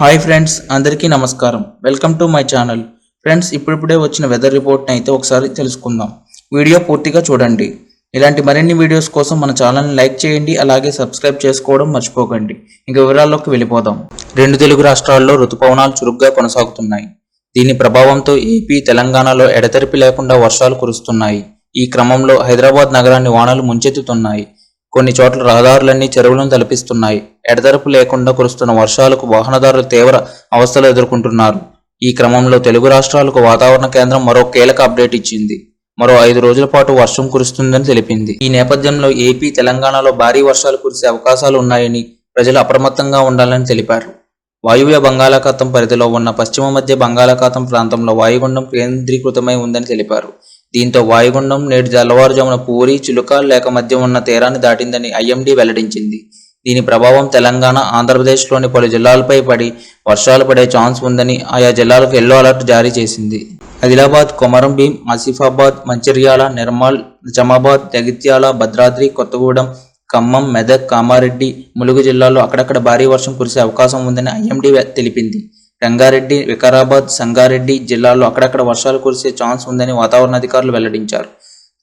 Hi friends అందరికీ నమస్కారం. Welcome to my channel. Friends ఇప్పుడిప్పుడే వచ్చిన వెదర్ రిపోర్ట్ని అయితే ఒకసారి తెలుసుకుందాం. వీడియో పూర్తిగా చూడండి. ఇలాంటి మరిన్ని వీడియోస్ కోసం మన ఛానల్ని లైక్ చేయండి అలాగే సబ్స్క్రైబ్ చేసుకోవడం మర్చిపోకండి. ఇంక వివరాల్లోకి వెళ్ళిపోదాం. రెండు తెలుగు రాష్ట్రాల్లో రుతుపవనాలు చురుగ్గా కొనసాగుతున్నాయి. దీని ప్రభావంతో ఏపీ తెలంగాణలో ఎడతెరిపి లేకుండా వర్షాలు కురుస్తున్నాయి. ఈ క్రమంలో హైదరాబాద్ నగరాన్ని వానలు ముంచెత్తుతున్నాయి. కొన్ని చోట్ల రహదారులన్నీ చెరువులను తలపిస్తున్నాయి. ఎడతెరపు లేకుండా కురుస్తున్న వర్షాలకు వాహనదారులు తీవ్ర అవస్థలు ఎదుర్కొంటున్నారు. ఈ క్రమంలో తెలుగు రాష్ట్రాలకు వాతావరణ కేంద్రం మరో కీలక అప్డేట్ ఇచ్చింది. మరో ఐదు రోజుల పాటు వర్షం కురుస్తుందని తెలిపింది. ఈ నేపథ్యంలో ఏపీ తెలంగాణలో భారీ వర్షాలు కురిసే అవకాశాలు ఉన్నాయని ప్రజలు అప్రమత్తంగా ఉండాలని తెలిపారు. వాయువ్య బంగాళాఖాతం పరిధిలో ఉన్న పశ్చిమ మధ్య బంగాళాఖాతం ప్రాంతంలో వాయుగుండం కేంద్రీకృతమై ఉందని తెలిపారు. దీంతో వాయుగుండం నేడు తెల్లవారుజామున పూరి చిలుక లేక మధ్య ఉన్న తీరాన్ని దాటిందని ఐఎండీ వెల్లడించింది. దీని ప్రభావం తెలంగాణ ఆంధ్రప్రదేశ్లోని పలు జిల్లాలపై పడి వర్షాలు పడే ఛాన్స్ ఉందని ఆయా జిల్లాలకు ఎల్లో అలర్ట్ జారీ చేసింది. ఆదిలాబాద్ కొమరం భీం ఆసిఫాబాద్ మంచిర్యాల నిర్మల్ నిజామాబాద్ జగిత్యాల భద్రాద్రి కొత్తగూడెం ఖమ్మం మెదక్ కామారెడ్డి ములుగు జిల్లాల్లో అక్కడక్కడ భారీ వర్షం కురిసే అవకాశం ఉందని ఐఎండీ తెలిపింది. రంగారెడ్డి వికారాబాద్ సంగారెడ్డి జిల్లాల్లో అక్కడక్కడ వర్షాలు కురిసే ఛాన్స్ ఉందని వాతావరణ అధికారులు వెల్లడించారు.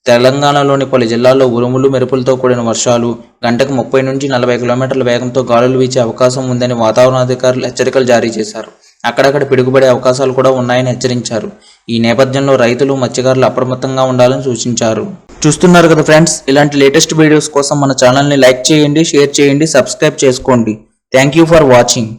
తెలంగాణలోని పలు జిల్లాల్లో ఉరుములు మెరుపులతో కూడిన వర్షాలు గంటకు ముప్పై నుంచి నలభై కిలోమీటర్ల వేగంతో గాలులు వీచే అవకాశం ఉందని వాతావరణ అధికారులు హెచ్చరికలు జారీ చేశారు. అక్కడక్కడ పిడుగుపడే అవకాశాలు కూడా ఉన్నాయని హెచ్చరించారు. ఈ నేపథ్యంలో రైతులు మత్స్యకారులు అప్రమత్తంగా ఉండాలని సూచించారు. చూస్తున్నారు కదా ఫ్రెండ్స్ ఇలాంటి లేటెస్ట్ వీడియోస్ కోసం మన ఛానల్ని లైక్ చేయండి షేర్ చేయండి సబ్స్క్రైబ్ చేసుకోండి. Thank you for watching.